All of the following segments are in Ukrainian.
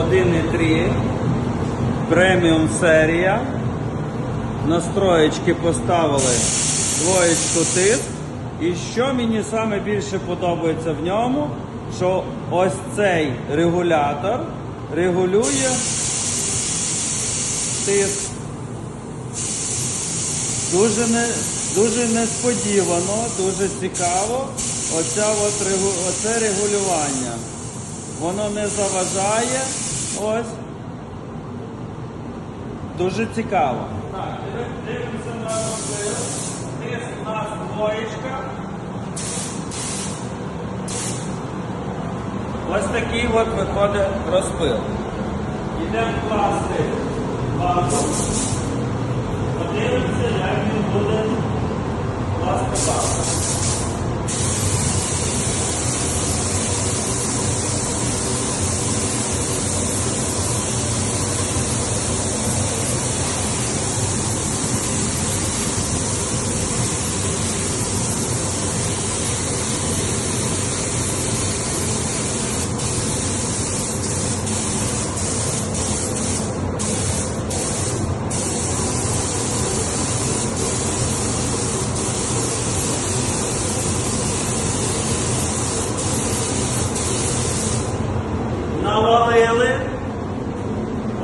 1,3. Преміум серія. Настроєчки поставили двоєчку тиск. І що мені саме більше подобається в ньому, що ось цей регулятор регулює тиск. Дуже, не, дуже несподівано, дуже цікаво оця от, оце регулювання. Воно не заважає. Ось. Дуже цікаво. Так, диви- дивимося на розпил. Тиск у нас двоєчка. Ось такий от виходить розпил. Йдемо класти базу. Подивимося, як він буде класти базу. Навалили.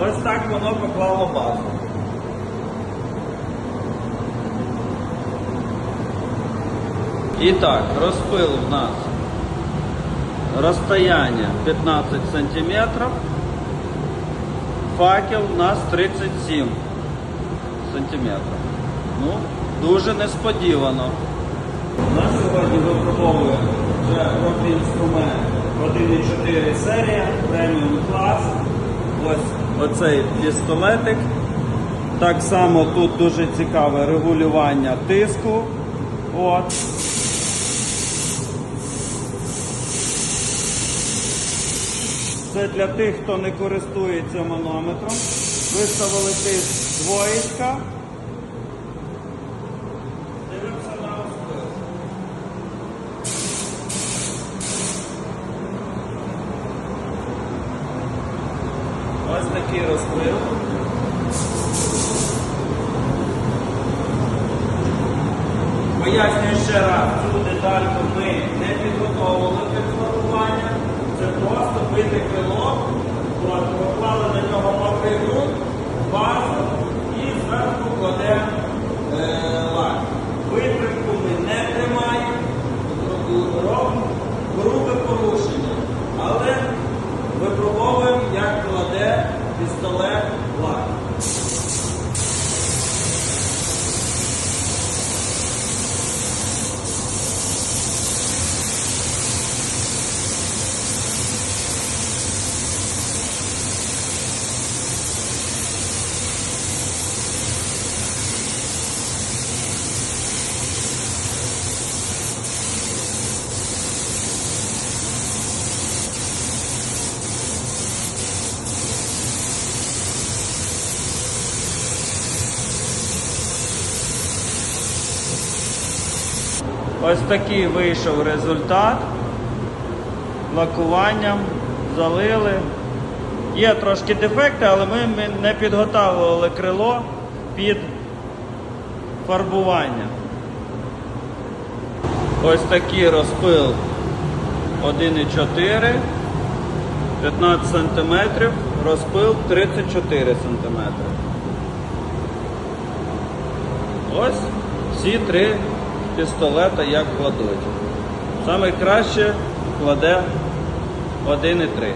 Ось так воно поклало базу. І так, розпил в нас розстояння 15 сантиметрів. Факел у нас 37 сантиметрів. Ну, дуже несподівано. У нас сьогодні випробовує вже профі-інструмент 1.4 серія, преміум клас. Ось оцей пістолетик. Так само тут дуже цікаве регулювання тиску. От. Це для тих, хто не користується манометром. Виставили тиск двоєчка. Ось такий розпил. Пояснюю ще раз, цю детальку ми не підготовили під формування. Це просто бите крило, поклали на нього мокрий ґрунт, базу і зверху кладемо е, лак. Витримку ми не тримаємо, робимо грубе порушення. Але випробовуємо, як кладе пістолет лак. Ось такий вийшов результат. Лакуванням залили. Є трошки дефекти, але ми ми не підготовували крило під фарбування. Ось такий розпил 1,4, 15 см, розпил 34 см. Ось всі три пістолета як кладуть. Саме краще кладе 1,3.